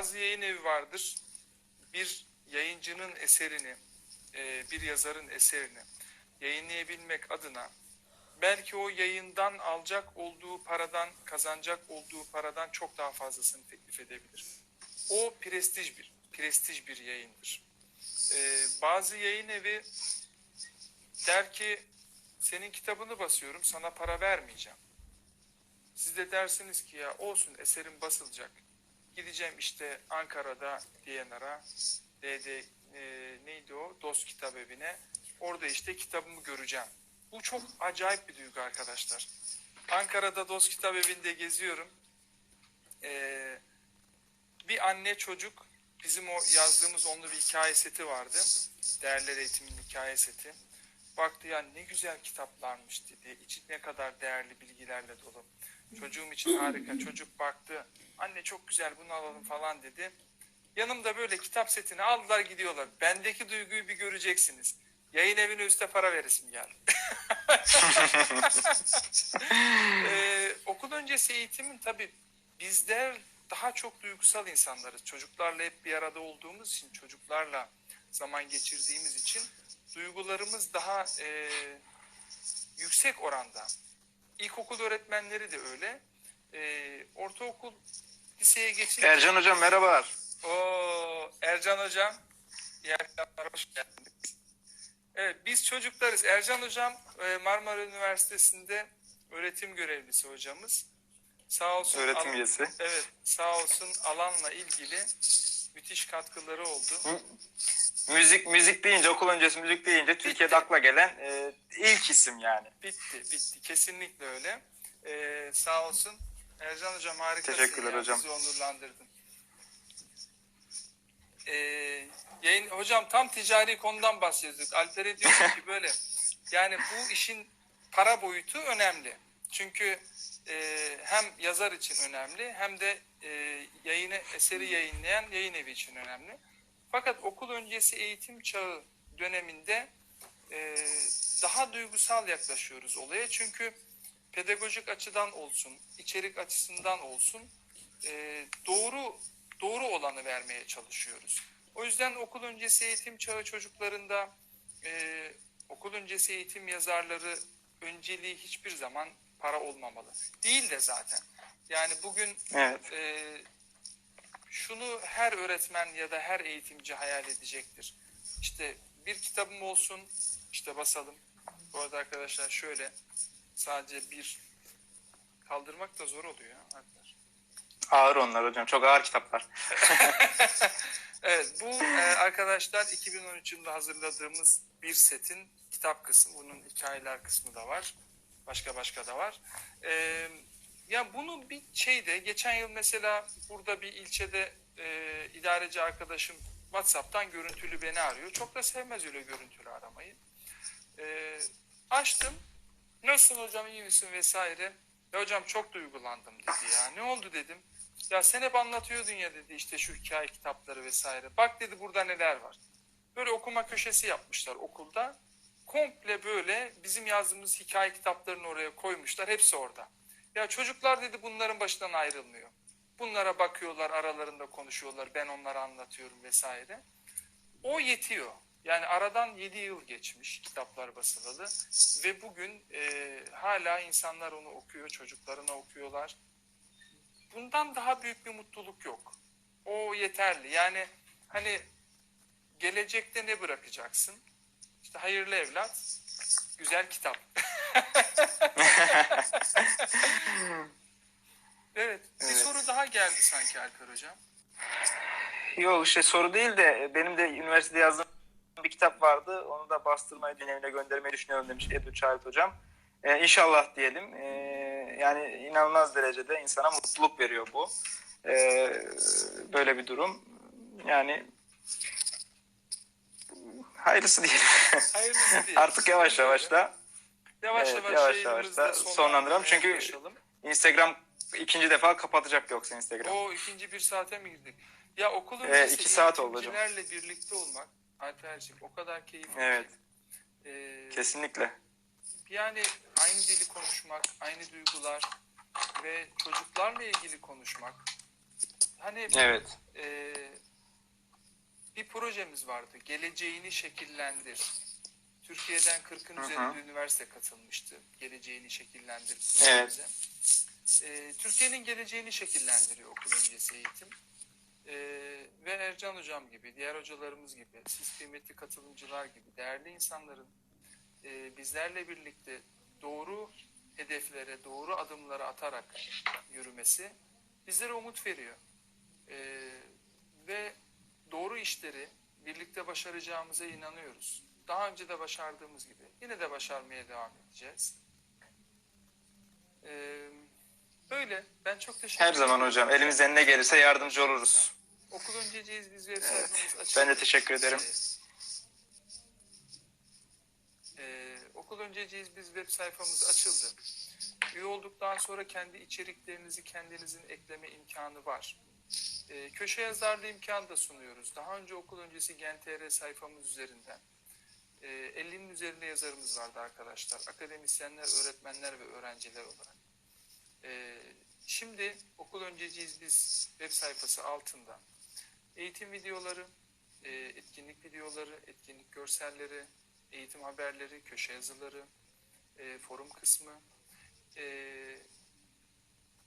bazı yayın evi vardır. Bir yayıncının eserini, e, bir yazarın eserini yayınlayabilmek adına belki o yayından alacak olduğu paradan, kazanacak olduğu paradan çok daha fazlasını teklif edebilir. O prestij bir, prestij bir yayındır. Ee, bazı yayın evi der ki senin kitabını basıyorum sana para vermeyeceğim. Siz de dersiniz ki ya olsun eserim basılacak. Gideceğim işte Ankara'da DNR'a, DD e, neydi o? DOS kitap evine. Orada işte kitabımı göreceğim. Bu çok acayip bir duygu arkadaşlar. Ankara'da DOS kitap evinde geziyorum. Ee, bir anne çocuk bizim o yazdığımız onlu bir hikaye seti vardı. Değerler eğitimin hikaye seti. Baktı ya ne güzel kitaplarmış dedi. İçi ne kadar değerli bilgilerle dolu. Çocuğum için harika. Çocuk baktı. Anne çok güzel bunu alalım falan dedi. Yanımda böyle kitap setini aldılar gidiyorlar. Bendeki duyguyu bir göreceksiniz. Yayın evine üste para veresim geldi. Ee, okul öncesi eğitimin tabii bizler daha çok duygusal insanlarız. Çocuklarla hep bir arada olduğumuz için, çocuklarla zaman geçirdiğimiz için duygularımız daha e, yüksek oranda. İlkokul öğretmenleri de öyle. E, ortaokul, liseye geçince... Ercan hocam merhabalar. Oo, Ercan Hocam, iyi akşamlar, hoş geldiniz. Evet, biz çocuklarız. Ercan Hocam e, Marmara Üniversitesi'nde öğretim görevlisi hocamız. Sağ olsun. Öğretim al- üyesi. Evet, sağ olsun alanla ilgili müthiş katkıları oldu. Müzik müzik deyince okul öncesi müzik deyince Türkiye'de akla gelen e, ilk isim yani. Bitti, bitti. Kesinlikle öyle. E, sağ olsun. Ercan Hocam harikasın. Teşekkürler ya, hocam. Bizi onurlandırdın. E, yayın, hocam tam ticari konudan bahsediyorduk. Alper'e diyor ki böyle yani bu işin para boyutu önemli. Çünkü e, hem yazar için önemli hem de e, yayını eseri yayınlayan yayın evi için önemli. Fakat okul öncesi eğitim çağı döneminde e, daha duygusal yaklaşıyoruz olaya. Çünkü pedagojik açıdan olsun, içerik açısından olsun e, doğru doğru olanı vermeye çalışıyoruz. O yüzden okul öncesi eğitim çağı çocuklarında e, okul öncesi eğitim yazarları önceliği hiçbir zaman para olmamalı. Değil de zaten. Yani bugün Evet. e, şunu her öğretmen ya da her eğitimci hayal edecektir. İşte bir kitabım olsun, işte basalım. Bu arada arkadaşlar şöyle sadece bir kaldırmak da zor oluyor. Alper. Ağır onlar hocam. Çok ağır kitaplar. Evet bu e, arkadaşlar 2013 yılında hazırladığımız bir setin kitap kısmı. Bunun hikayeler kısmı da var. Başka başka da var. E, ya bunu bir şeyde geçen yıl mesela burada bir ilçede e, idareci arkadaşım WhatsApp'tan görüntülü beni arıyor. Çok da sevmez öyle görüntülü aramayı. E, açtım. Nasılsın hocam iyi misin vesaire. Ya hocam çok duygulandım dedi ya. Ne oldu dedim. Ya sen hep anlatıyordun ya dedi işte şu hikaye kitapları vesaire. Bak dedi burada neler var. Böyle okuma köşesi yapmışlar okulda. Komple böyle bizim yazdığımız hikaye kitaplarını oraya koymuşlar. Hepsi orada. Ya çocuklar dedi bunların başından ayrılmıyor. Bunlara bakıyorlar aralarında konuşuyorlar. Ben onlara anlatıyorum vesaire. O yetiyor. Yani aradan 7 yıl geçmiş kitaplar basılalı ve bugün e, hala insanlar onu okuyor, çocuklarına okuyorlar. Bundan daha büyük bir mutluluk yok. O yeterli. Yani hani gelecekte ne bırakacaksın? İşte hayırlı evlat, güzel kitap. evet, bir Evet. soru daha geldi sanki Alper Hocam. Yok işte soru değil de benim de üniversitede yazdığım bir kitap vardı. Onu da bastırmayı evine göndermeyi düşünüyorum demiş Edu Çağrı hocam. Ee, inşallah diyelim. Ee, yani inanılmaz derecede insana mutluluk veriyor bu. Ee, böyle bir durum. Yani hayırlısı diyelim. Hayırlısı diyelim. Artık yavaş yavaş da Yavaş Evet, yavaş, yavaş da sonlandıralım. Çünkü- yaklaşalım. Instagram ikinci defa kapatacak yoksa Instagram. O ikinci bir saate mi girdik? Ya okul Ee, iki saat oldu hocam. birlikte olmak Alper'cim o kadar keyifli. Evet. Ee, Kesinlikle. yani aynı dili konuşmak, aynı duygular ve çocuklarla ilgili konuşmak hani Evet. e, bir projemiz vardı. Geleceğini şekillendir. Türkiye'den 40'ın Hı hı. üzerinde üniversite katılmıştı. Geleceğini şekillendir Evet. E, Türkiye'nin geleceğini şekillendiriyor okul öncesi eğitim. E, ve Ercan hocam gibi, diğer hocalarımız gibi, siz kıymetli katılımcılar gibi, değerli insanların e, bizlerle birlikte doğru hedeflere, doğru adımları atarak yürümesi bizlere umut veriyor. E, ve doğru işleri birlikte başaracağımıza inanıyoruz. Daha önce de başardığımız gibi yine de başarmaya devam edeceğiz. E, böyle. Ben çok teşekkür Her zaman ederim. hocam elimizden ne gelirse yardımcı oluruz. Okul önceciyiz biz web sayfamız açık. Ben de teşekkür ederim. Ee, okul önceciyiz biz web sayfamız açıldı. Üye olduktan sonra kendi içeriklerinizi kendinizin ekleme imkanı var. Ee, köşe yazarlı imkanı da sunuyoruz. Daha önce okul öncesi Gen.tr sayfamız üzerinden e, 50'nin üzerinde yazarımız vardı arkadaşlar. Akademisyenler, öğretmenler ve öğrenciler olarak. Ee, şimdi okul önceciyiz biz web sayfası altında eğitim videoları, e, etkinlik videoları, etkinlik görselleri, eğitim haberleri, köşe yazıları, e, forum kısmı, e,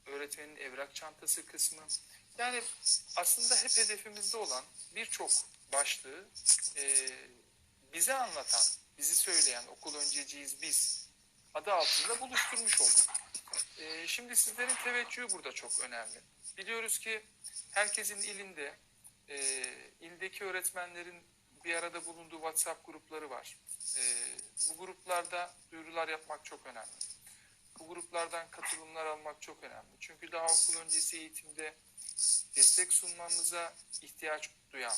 öğretmenin evrak çantası kısmı. Yani aslında hep hedefimizde olan birçok başlığı e, bize anlatan, bizi söyleyen okul önceciyiz biz adı altında buluşturmuş olduk. E, şimdi sizlerin teveccühü burada çok önemli. Biliyoruz ki herkesin ilinde e, ildeki öğretmenlerin bir arada bulunduğu WhatsApp grupları var. E, bu gruplarda duyurular yapmak çok önemli. Bu gruplardan katılımlar almak çok önemli. Çünkü daha okul öncesi eğitimde destek sunmamıza ihtiyaç duyan,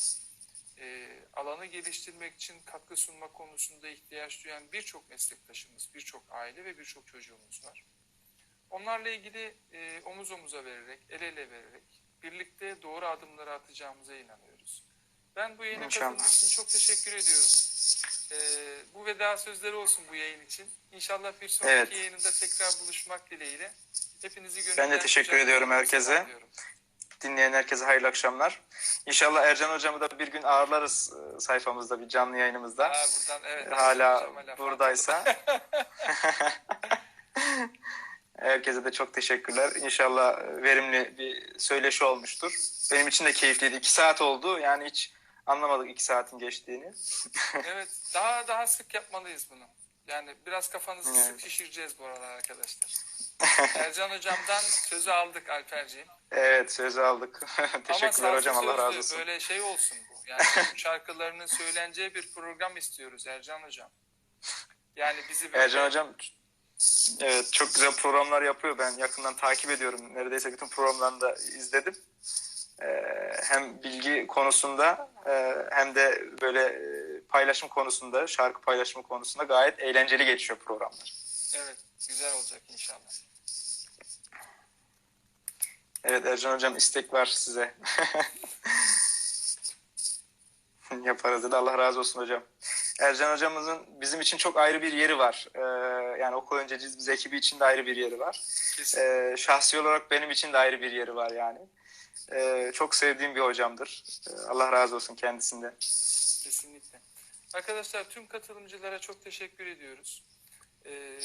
e, alanı geliştirmek için katkı sunma konusunda ihtiyaç duyan birçok meslektaşımız, birçok aile ve birçok çocuğumuz var. Onlarla ilgili e, omuz omuza vererek, el ele vererek birlikte doğru adımları atacağımıza inanıyoruz. Ben bu yayına katıldığınız için çok teşekkür ediyorum. E, bu veda sözleri olsun bu yayın için. İnşallah bir sonraki Evet. yayınında tekrar buluşmak dileğiyle. Hepinizi gönülden Ben de teşekkür ediyorum herkese. selamlıyorum. Dinleyen herkese hayırlı akşamlar. İnşallah Ercan hocamı da bir gün ağırlarız e, sayfamızda bir canlı yayınımızda. Ha, buradan evet. Hala hocama laf buradaysa. Herkese de çok teşekkürler. İnşallah verimli bir söyleşi olmuştur. Benim için de keyifliydi. İki saat oldu. Yani hiç anlamadık iki saatin geçtiğini. evet, daha daha sık yapmalıyız bunu. Yani biraz kafanızı Evet. sık şişireceğiz bu aralar arkadaşlar. Ercan hocamdan sözü aldık Alperciğim. Evet sözü aldık. Ama Teşekkürler sazlı hocam. Allah razı olsun. Böyle şey olsun bu. Yani şarkılarının söyleneceği bir program istiyoruz Ercan hocam. Yani bizi böyle Ercan hocam evet çok güzel programlar yapıyor. Ben yakından takip ediyorum. Neredeyse bütün programlarını da izledim. Ee, hem bilgi konusunda e, hem de böyle e, paylaşım konusunda, şarkı paylaşımı konusunda gayet eğlenceli geçiyor programlar. Evet, güzel olacak inşallah. Evet Ercan hocam istek var size. Yaparız dedi. Allah razı olsun hocam. Ercan hocamızın bizim için çok ayrı bir yeri var. Ee, yani okul öncesi biz ekibi için de ayrı bir yeri var. Ee, şahsi olarak benim için de ayrı bir yeri var yani. Ee, çok sevdiğim bir hocamdır. Ee, Allah razı olsun kendisinden. Kesinlikle. Arkadaşlar tüm katılımcılara çok teşekkür ediyoruz. Ee,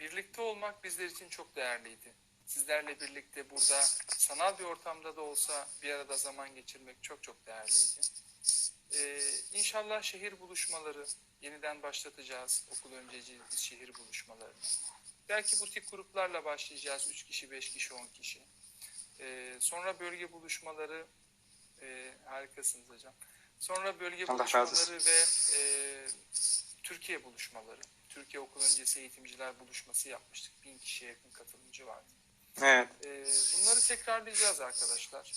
birlikte olmak bizler için çok değerliydi. Sizlerle birlikte burada sanal bir ortamda da olsa bir arada zaman geçirmek çok çok değerliydi. Ee, inşallah şehir buluşmaları yeniden başlatacağız. Okul önceci şehir buluşmalarını. Belki butik gruplarla başlayacağız. 3 kişi, 5 kişi, 10 kişi. Ee, sonra bölge buluşmaları e, harikasınız hocam. Sonra bölge Allah buluşmaları ve e, Türkiye buluşmaları. Türkiye okul öncesi eğitimciler buluşması yapmıştık. Bin kişiye yakın katılımcı vardı. Evet. E, bunları tekrarlayacağız arkadaşlar.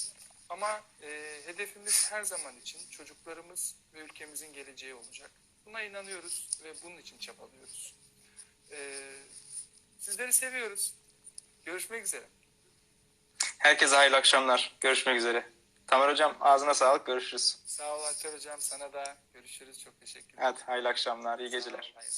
Ama e, hedefimiz her zaman için çocuklarımız ve ülkemizin geleceği olacak. Buna inanıyoruz ve bunun için çabalıyoruz. E, sizleri seviyoruz. Görüşmek üzere. Herkese hayırlı akşamlar. Görüşmek üzere. Tamer hocam ağzına sağlık. Görüşürüz. Sağ ol Alper Hocam. Sana da görüşürüz. Çok teşekkür ederim. Hadi hayırlı akşamlar. iyi Sağ ol, geceler. hayırlı.